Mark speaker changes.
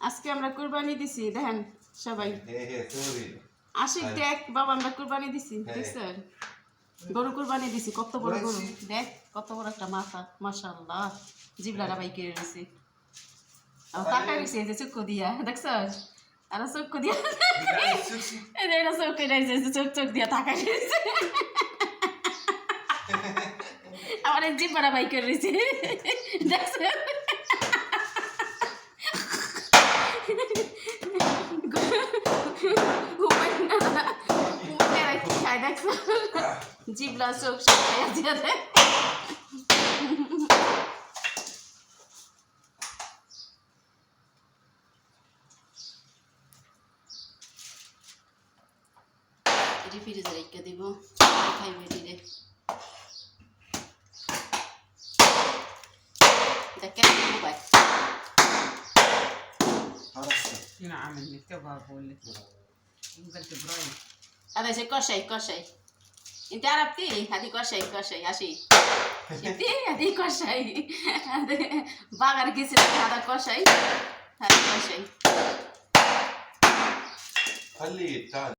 Speaker 1: আজকে আমরা কুরবানি দিছি দেখেন সবাই। আশিক দেখ বাবা আমরা কুরবানি দিছি
Speaker 2: হ্যাঁ।
Speaker 1: দেখছেন? গরু কুরবানি দিছি কত বড় গরু? দেখ কত বড় একটা মাথা মাশাআল্লাহ। জিবলারা বাই কেড়ে রয়েছে আর। রয়েছে এই যে চক্ষু দিয়া দেখছস আর চক্ষু দিয়া। এটা চোখ কেটে চোখ চোখ দিয়া টাকা রয়েছে আমার এই জিবলারা বাই রয়েছে। জিবলা চোখ সব খাইয়া দিয়া দেয় ফ্রিজে রেখে দিব। খাইবে
Speaker 3: تكعب وبس نعم نكتبها بقول لك بنت
Speaker 1: براي هذا شيء كوشي كوشي انت عرفتي؟ هذه كوشي كوشي هاشي شفتي؟ هذه كوشي هذا باغر كيس هذا كوشي هذا
Speaker 2: كوشي خلي